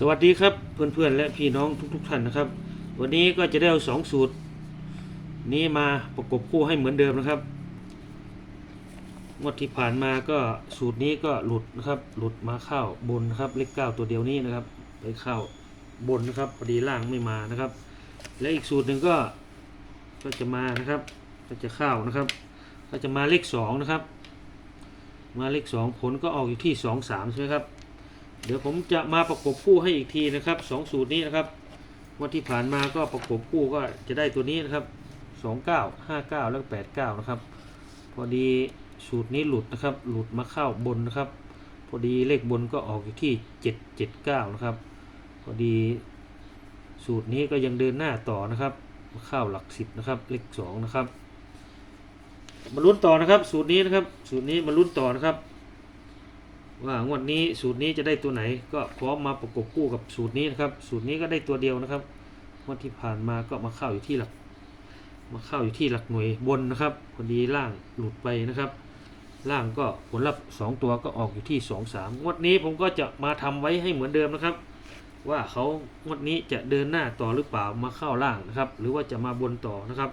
สวัสดีครับเพื่อนๆและพี่น้องทุกๆท่านนะครับ วันนี้ก็จะได้เอาสองสูตร นี้มาประกบคู่ให้เหมือนเดิมนะครับงวดที่ผ่านมาก็สูตรนี้ก็หลุดนะครับ หลุดมาเข้าบนนะครับเลขเก้าตัวเดียวนี้นะครับไปเข้าบนนะครับพอดีล่างไม่มานะครับ และอีกสูตรหนึ่งก็ก็จะมานะครับ ก็จะเข้านะครับ ก็จะมาเลขสองนะครับ มาเลขสองผลก็ออกอยู่ที่สองสามใช่ไหมครับ เดี๋ยวผมจะมาประกบคู่ให้อีกทีนะครับสองสูตรนี้นะครับวันที่ผ่านมาก็ประกบคู่ก็จะได้ตัวนี้นะครับสองเก้าห้าเก้าแล้วแปดเก้านะครับ พอดีสูตรนี้หลุดนะครับ หลุดมาเข้าบนนะครับ พอดีเลขบนก็ออกอยู่ที่เจ็ดเจ็ดเก้านะครับ พอดีสูตรนี้ก็ยังเดินหน้าต่อนะครับมาเข้าหลักสิบนะครับ เลขสองนะครับ มาลุ้นต่อนะครับ สูตรนี้นะครับ สูตรนี้มาลุ้นต่อนะครับ ว่างวดนี้สูตรนี้จะได้ตัวไหน ก็พร้อมมาประกบคู่กับสูตรนี้นะครับ สูตรนี้ก็ได้ตัวเดียวนะครับงวดที่ผ่านมาก็มาเข้าอยู่ที่หลัก มาเข้าอยู่ที่หลักหน่วยบนนะครับพอดีล่างหลุดไปนะครับ ล่างก็ผลลัพธ์สองตัวก็ออกอยู่ที่สองสามงวดนี้ผมก็จะมาทำไว้ให้เหมือนเดิมนะครับ ว่าเขางวดนี้จะเดินหน้าต่อหรือเปล่ามาเข้าล่างนะครับ หรือว่าจะมาบนต่อนะครับ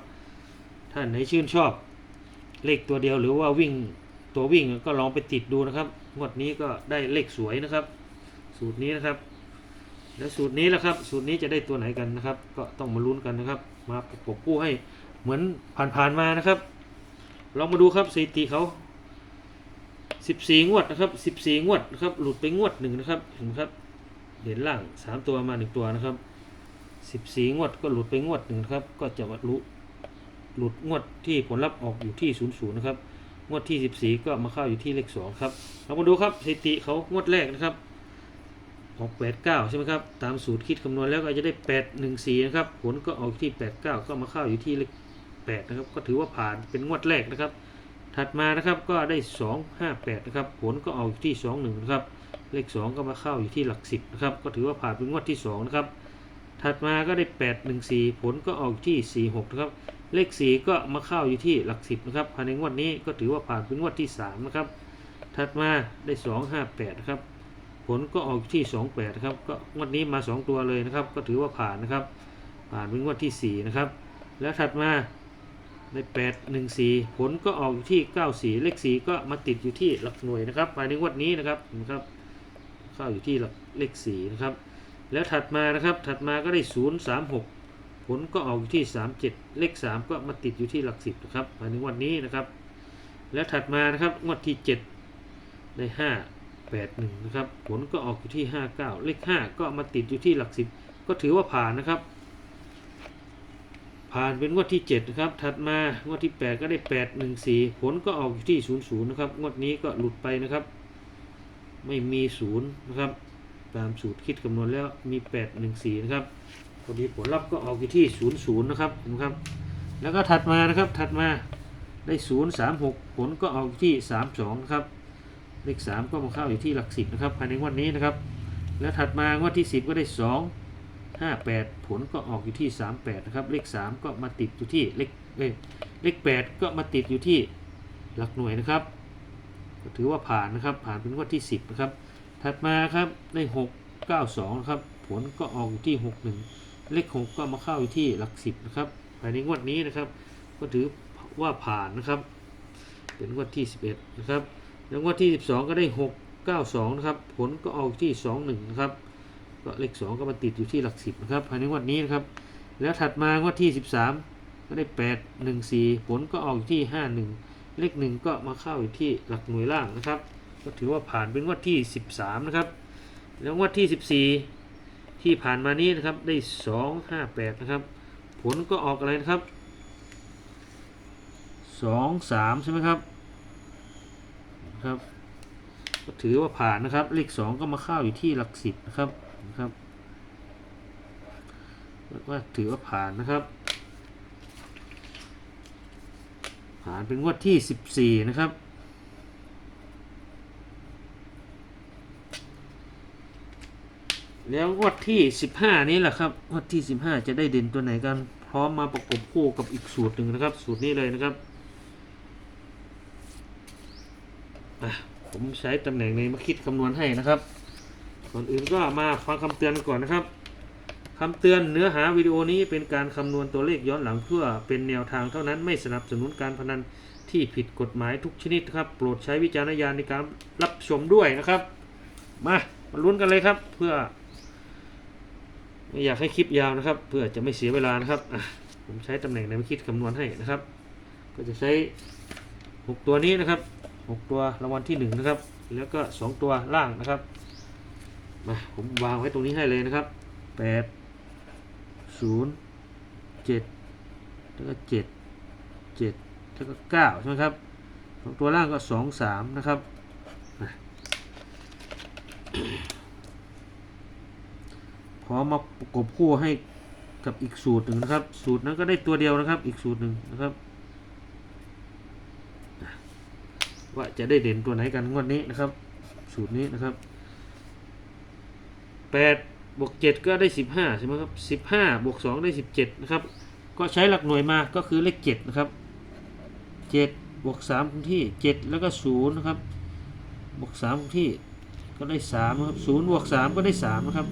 ถ้าไหนชื่นชอบเลขตัวเดียวหรือว่าวิ่ง ตัววิ่งก็ลองไปติดดูนะครับงวดนี้ก็ได้เลขสวยนะครับ สูตรนี้นะครับแล้วสูตรนี้แหละครับ สูตรนี้จะได้ตัวไหนกันนะครับ ก็ต้องมาลุ้นกันนะครับ มาประกบคู่ให้เหมือนผ่านๆมานะครับ ลองมาดูครับสถิติเขา14 งวดนะครับ 14 งวดนะครับ หลุดไปงวดหนึ่งนะครับ เห็นไหมครับ เด่นล่าง 3 ตัวมาหนึ่งตัวนะครับ 14 งวดก็หลุดไปงวดหนึ่งนะครับ ก็จะมารู้หลุดงวดที่ผลลัพธ์ออกอยู่ที่ 00 นะครับ งวดที่ 14 ก็มาเข้าอยู่ที่เลข2ครับเรามาดูครับสถิติเขางวดแรกนะครับออก89 ใช่ไหมครับ ตามสูตรคิดคำนวณแล้วก็จะได้ 814 นะครับ ผลก็ออกที่ 89 ก็มาเข้าอยู่ที่เลข8นะครับ ก็ถือว่าผ่านเป็นงวดแรกนะครับ ถัดมานะครับก็ได้ 258 นะครับ ผลก็ออกอยู่ที่ 21 นะครับ เลข 2 ก็มาเข้าอยู่ที่หลัก 10 นะครับ ก็ถือว่าผ่านเป็นงวดที่ 2 นะครับ ถัดมาก็ได้ 814 ผลก็ออกอยู่ที่ 46 นะครับ เลข 4 ก็มาเข้าอยู่ที่หลัก 10 นะครับภายในงวดนี้ก็ถือว่าผ่านเป็นงวดที่ 3 นะครับ ถัดมาได้ 258 นะครับ ผลก็ออกที่ 28 นะครับ ก็งวดนี้มา 2 ตัวเลยนะครับ ก็ถือว่าผ่านนะครับ ผ่านเป็นงวดที่ 4 นะครับ แล้วถัดมาได้ 814 ผลก็ออกอยู่ที่ 94 เลข 4 ก็มาติดอยู่ที่หลักหน่วยนะครับภายในงวดนี้นะครับนะครับ เข้าอยู่ที่หลักเลข 4 นะครับ แล้วถัดมานะครับ ถัดมาก็ได้ 036 ผลก็ออกอยู่ที่ 37 เลข 3 ก็มาติดอยู่ที่หลัก 10 นะครับภายในงวดนี้นะครับ แล้วถัดมานะครับงวดที่ 7 ได้ 5 81 นะครับ ผลก็ออกอยู่ที่ 59 เลข 5 ก็มาติดอยู่ที่หลัก 10 ก็ถือว่าผ่านนะครับ ผ่านเป็นงวดที่ 7 นะครับ ถัดมางวดที่ 8 ก็ได้ 814 ผลก็ออกอยู่ที่ 00 นะครับ งวดนี้ก็หลุดไปนะครับ ไม่มี 0 นะครับ ตามสูตรคิดคำนวณแล้วมี 814 นะครับ พอดีผลลัพธ์ก็ออกอยู่ที่00นะครับเห็นะครับ แล้วก็ถัดมานะครับถัดมาได้036ผลก็ออกอยู่ที่32นะครับเลข3ก็มาเข้าอยู่ที่หลัก10นะครับภายในวดนี้นะครับ แล้วถัดมางวดที่10ก็ได้2 58ผลก็ออกอยู่ที่38นะครับเลข3ก็มาติดอยู่ที่เลขเอ้ยเลข8ก็มาติดอยู่ที่หลักหน่วยนะครับถือว่าผ่านนะครับผ่านเป็นงวดที่10นะครับถัดมาครับได้6 9 2นะครับผลก็ออกอยู่ที่61 เลข6ก็มาเข้าอยู่ที่หลัก10นะครับภายในงวดนี้นะครับ ก็ถือว่าผ่านนะครับ เป็นงวดที่ 11 นะครับ แล้วงวดที่ 12 ก็ได้ 6 9 2 นะครับ ผลก็ออกที่ 21 นะครับ ก็เลข 2 ก็มาติดอยู่ที่หลัก 10 นะครับภายในงวดนี้นะครับ แล้วถัดมางวดที่ 13 ก็ได้ 8 1 4 ผลก็ออกอยู่ที่ 51 เลข 1 ก็มาเข้าอยู่ที่หลักหน่วยล่างนะครับ ก็ถือว่าผ่านเป็นงวดที่ 13 นะครับ แล้วงวดที่ 14 ที่ผ่านมานี้นะครับได้ 2 5 8 นะครับ ผลก็ออกอะไรนะครับ 2 3 ใช่ไหมครับครับก็ถือว่าผ่านนะครับ เลข 2 ก็มาเข้าอยู่ที่หลัก10นะครับนะครับว่าถือว่าผ่านนะครับ ผ่านเป็นงวดที่ 14 นะครับ แล้วงวดที่ 15 นี้แหละครับงวดที่ 15 จะได้เด่นตัวไหนกัน พร้อมมาประกบคู่กับอีกสูตรหนึ่งนะครับ สูตรนี้เลยนะครับผมใช้ตำแหน่งในมาคิดคำนวณให้นะครับก่อนอื่นก็มาฟังคำเตือนก่อนนะครับคำเตือนเนื้อหาวิดีโอนี้เป็นการคำนวณตัวเลขย้อนหลังเพื่อเป็นแนวทางเท่านั้นไม่สนับสนุนการพนันที่ผิดกฎหมายทุกชนิดครับ โปรดใช้วิจารณญาณในการรับชมด้วยนะครับ มามาลุ้นกันเลยครับเพื่อ ไม่อยากให้คลิปยาวนะครับ เพื่อจะไม่เสียเวลานะครับผมใช้ตำแหน่งในวิคิดคำนวณให้นะครับ ก็จะใช้หกตัวนี้นะครับหกตัวรางวัลที่หนึ่งนะครับ แล้วก็สองตัวล่างนะครับมาผมวางไว้ตรงนี้ให้เลยนะครับแปดศูนย์เจ็ดแล้วก็เจ็ดเจ็ดแล้วก็เก้าใช่ไหมครับสองตัวล่างก็สองสามนะครับ อะพอมาประกบคู่ให้กับอีกสูตรหนึ่งนะครับ สูตรนั้นก็ได้ตัวเดียวนะครับ อีกสูตรหนึ่งนะครับ ว่าจะได้เด่นตัวไหนกันงวดนี้นะครับ สูตรนี้นะครับแปดบวกเจ็ดก็ได้สิบห้าใช่ไหมครับสิบห้าบวกสองได้สิบเจ็ดนะครับ ก็ใช้หลักหน่วยมาก็คือเลขเจ็ดนะครับเจ็ดบวกสามคงที่เจ็ดแล้วก็ศูนย์นะครับบวกสามคงที่ก็ได้สามนะครับศูนย์บวกสามก็ได้สามนะครับ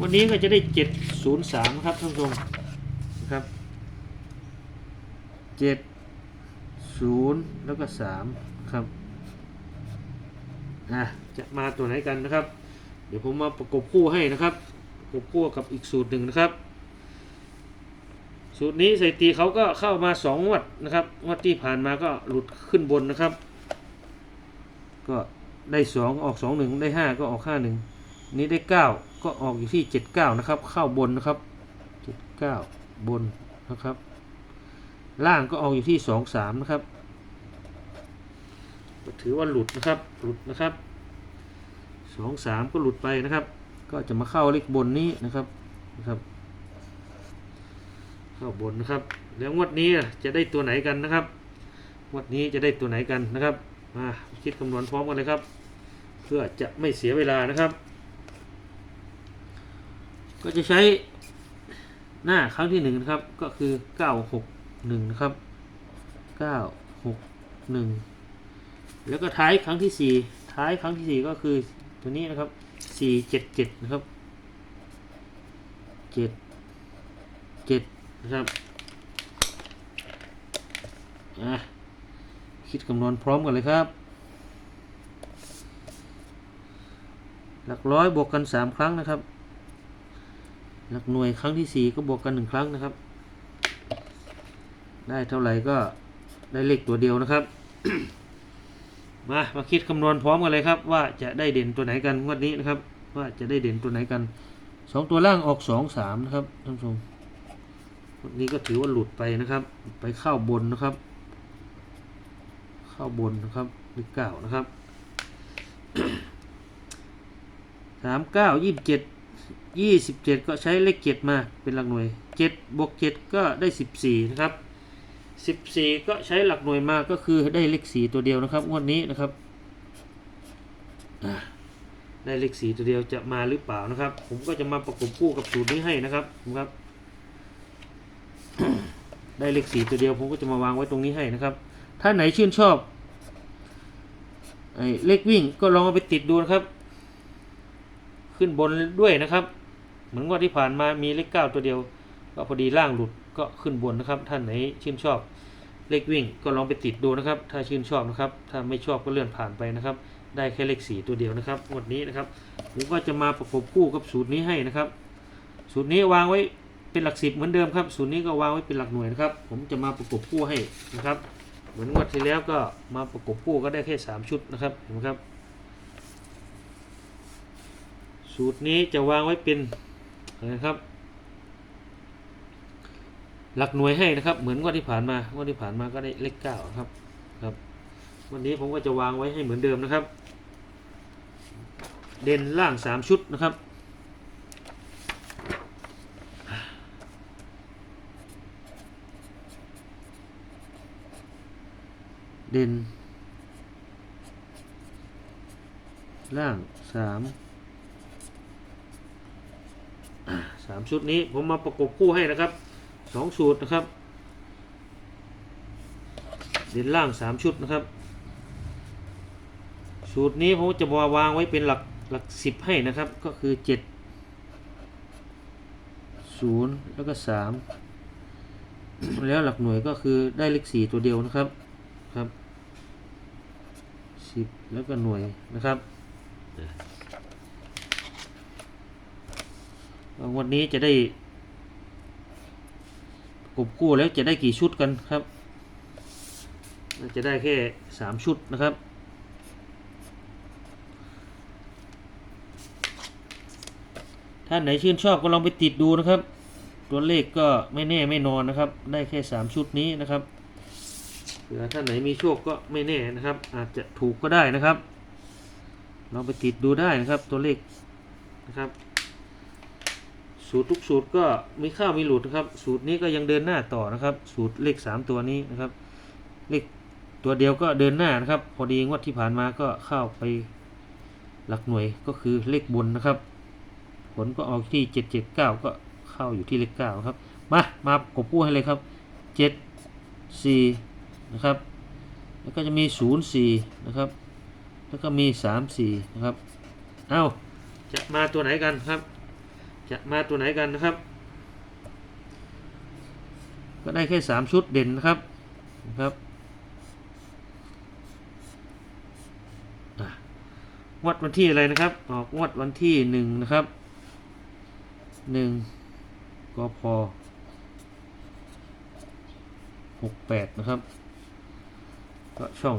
วันนี้ก็จะได้เจ็ดศูนย์สามครับท่านผู้ชมนะครับเจ็ดศูนย์แล้วก็สามครับอะจะมาตัวไหนกันนะครับ เดี๋ยวผมมาประกบคู่ให้นะครับประกบคู่กับอีกสูตรหนึ่งนะครับ สูตรนี้สถิติเขาก็เข้ามาสองงวดนะครับงวดที่ผ่านมาก็หลุดขึ้นบนนะครับ ก็ได้สองออกสองหนึ่งได้ห้าก็ออกห้าหนึ่งนี้ได้เก้า ก็ออกอยู่ที่เจ็ดเก้านะครับ เข้าบนนะครับเจ็ดเก้าบนนะครับ ล่างก็ออกอยู่ที่สองสามนะครับ ถือว่าหลุดนะครับ หลุดนะครับสองสามก็หลุดไปนะครับ ก็จะมาเข้าเลขบนนี้นะครับนะครับ เข้าบนนะครับ แล้วงวดนี้จะได้ตัวไหนกันนะครับ งวดนี้จะได้ตัวไหนกันนะครับ มาคิดคำนวณพร้อมกันเลยครับ เพื่อจะไม่เสียเวลานะครับ ก็จะใช้หน้าครั้งที่หนึ่งนะครับ ก็คือเก้าหกหนึ่งนะครับเก้าหกหนึ่งแล้วก็ท้ายครั้งที่สี่ท้ายครั้งที่สี่ก็คือตัวนี้นะครับสี่เจ็ดเจ็ดนะครับเจ็ดเจ็ดนะครับอะคิดคำนวณพร้อมกันเลยครับ หลักร้อยบวกกันสามครั้งนะครับ หลักหน่วยครั้งที่สี่ก็บวกกันหนึ่งครั้งนะครับ ได้เท่าไหร่ก็ได้เลขตัวเดียวนะครับ มามาคิดคำนวณพร้อมกันเลยครับ ว่าจะได้เด่นตัวไหนกันงวดนี้นะครับ ว่าจะได้เด่นตัวไหนกันสองตัวล่างออกสองสามนะครับท่านผู้ชมวดนี้ก็ถือว่าหลุดไปนะครับ ไปเข้าบนนะครับ เข้าบนนะครับเลขเก้านะครับสามเก้ายี่สิบเจ็ด ยี่สิบเจ็ดก็ใช้เลขเจ็ดมาเป็นหลักหน่วยเจ็ดบวกเจ็ดก็ได้สิบสี่นะครับสิบสี่ก็ใช้หลักหน่วยมาก็คือได้เลขสี่ตัวเดียวนะครับงวดนี้นะครับได้เลขสี่ตัวเดียวจะมาหรือเปล่านะครับ ผมก็จะมาประกบคู่กับสูตรนี้ให้นะครับครับ ได้เลขสี่ตัวเดียว ผมก็จะมาวางไว้ตรงนี้ให้นะครับ ถ้าไหนชื่นชอบเลขวิ่งก็ลองเอาไปติดดูนะครับ ขึ้นบนด้วยนะครับ เหมือนว่าที่ผ่านมามีเลขเก้าตัวเดียว ก็พอดีล่างหลุดก็ขึ้นบนนะครับ ท่านไหนชื่นชอบเลขวิ่งก็ลองไปติดดูนะครับ ถ้าชื่นชอบนะครับ ถ้าไม่ชอบก็เลื่อนผ่านไปนะครับ ได้แค่เลขสี่ตัวเดียวนะครับงวดนี้นะครับผมก็จะมาประกบคู่กับสูตรนี้ให้นะครับ สูตรนี้วางไว้เป็นหลักสิบเหมือนเดิมครับสูตรนี้ก็วางไว้เป็นหลักหน่วยนะครับ ผมจะมาประกบคู่ให้นะครับ เหมือนงวดที่แล้วก็มาประกบคู่ก็ได้แค่สามชุดนะครับเห็นไหมครับ สูตรนี้จะวางไว้เป็นนะครับหลักหน่วยให้นะครับ เหมือนงวดที่ผ่านมางวดที่ผ่านมาก็ได้เลขเก้าครับครับ วันนี้ผมก็จะวางไว้ให้เหมือนเดิมนะครับ เด่นล่างสามชุดนะครับ เด่นล่างสาม สามชุดนี้ผมมาประกบคู่ให้นะครับสองสูตรนะครับ เด่นล่างสามชุดนะครับ สูตรนี้ผมจะมาวางไว้เป็นหลักหลักสิบให้นะครับ ก็คือเจ็ดศูนย์แล้วก็สามแล้วหลักหน่วยก็คือได้เลขสี่ตัวเดียวนะครับครับสิบแล้วก็หน่วยนะครับ วันนี้จะได้กบคู่แล้วจะได้กี่ชุดกันครับ จะได้แค่สามชุดนะครับ ท่านไหนชื่นชอบก็ลองไปติดดูนะครับ ตัวเลขก็ไม่แน่ไม่นอนนะครับ ได้แค่3ชุดนี้นะครับเผื่อท่านไหนมีโชคก็ไม่แน่นะครับ อาจจะถูกก็ได้นะครับลองไปติดดูได้นะครับตัวเลขนะครับ สูตรทุกสูตรก็มีข้าวมีหลุดนะครับ สูตรนี้ก็ยังเดินหน้าต่อนะครับ สูตรเลข 3 ตัวนี้นะครับ เลขตัวเดียวก็เดินหน้านะครับ พอดีงวดที่ผ่านมาก็เข้าไปหลักหน่วยก็คือเลขบนนะครับ ผลก็ออกที่เจ็ดเจ็ดเก้าก็เข้าอยู่ที่เลขเก้าครับ มา มากบกู้ให้เลยครับเจ็ดสี่นะครับ แล้วก็จะมีศูนย์สี่นะครับ แล้วก็มีสามสี่นะครับ เอ้าจะมาตัวไหนกันครับ จะมาตัวไหนกันนะครับ ก็ได้แค่สามชุดเด่นนะครับนะครับงวัดวันที่อะไรนะครับ ออกงวดวันที่หนึ่งนะครับหนึ่งกพหกแปดนะครับ ก็ช่อง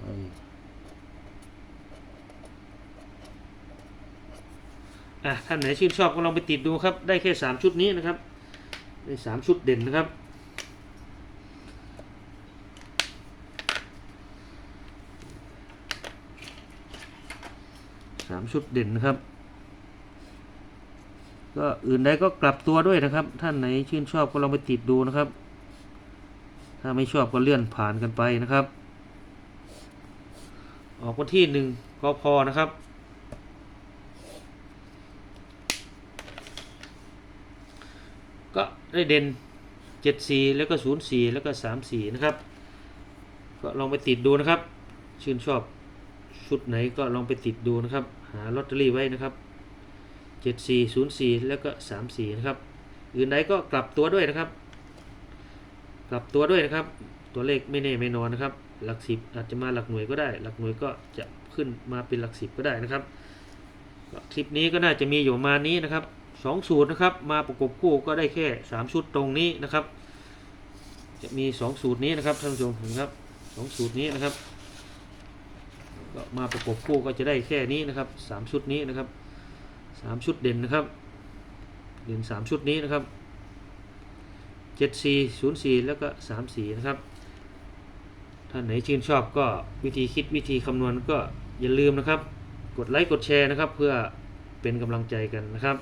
ไอ้ อะท่านไหนชื่นชอบก็ลองไปติดดูครับ ได้แค่สามชุดนี้นะครับได้สามชุดเด่นนะครับ สามชุดเด่นนะครับ ก็อื่นใดก็กลับตัวด้วยนะครับ ท่านไหนชื่นชอบก็ลองไปติดดูนะครับ ถ้าไม่ชอบก็เลื่อนผ่านกันไปนะครับ ออกวันที่หนึ่งก็พอนะครับ ก็ ได้เด่นเจ็ดสี่แล้วก็ศูนย์สี่แล้วก็สามสี่นะครับ ก็ลองไปติดดูนะครับ ชื่นชอบชุดไหนก็ลองไปติดดูนะครับ หาลอตเตอรี่ไว้นะครับ 7404 แล้วก็ 34 นะครับ อื่นใดก็กลับตัวด้วยนะครับ กลับตัวด้วยนะครับ ตัวเลขไม่แน่ไม่นอนนะครับ หลักสิบอาจจะมาหลักหน่วยก็ได้ หลักหน่วยก็จะขึ้นมาเป็นหลักสิบก็ได้นะครับ คลิปนี้ก็น่าจะมีอยู่มานี้นะครับ สองสูตรนะครับ มาประกบคู่ก็ได้แค่ 3 ชุดตรงนี้นะครับ จะมี 2 สูตรนี้นะครับท่านผู้ชมนครับสองสูตรนี้นะครับก็มาประกบคู่ก็จะได้แค่นี้นะครับสามชุดนี้นะครับสามชุดเด่นนะครับ เด่นสามชุดนี้นะครับเจ็ดสีศูนย์สีแล้วก็สามสีนะครับท่านไหนชื่นชอบก็วิธีคิดวิธีคำนวณก็อย่าลืมนะครับ กดไลค์กดแชร์นะครับ เพื่อเป็นกำลังใจกันนะครับ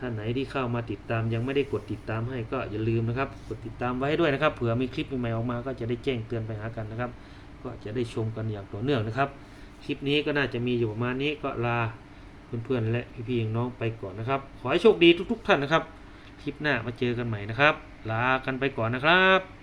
ท่านไหนที่เข้ามาติดตามยังไม่ได้กดติดตามให้ก็อย่าลืมนะครับ กดติดตามไว้ด้วยนะครับ เผื่อมีคลิปใหม่ๆออกมาก็จะได้แจ้งเตือนไปหากันนะครับ ก็จะได้ชมกันอย่างต่อเนื่องนะครับ คลิปนี้ก็น่าจะมีอยู่ประมาณนี้ก็ลาเพื่อนๆและพี่ๆน้องไปก่อนนะครับ ขอให้โชคดีทุก ๆ ท่านนะครับ คลิปหน้ามาเจอกันใหม่นะครับ ลากันไปก่อนนะครับ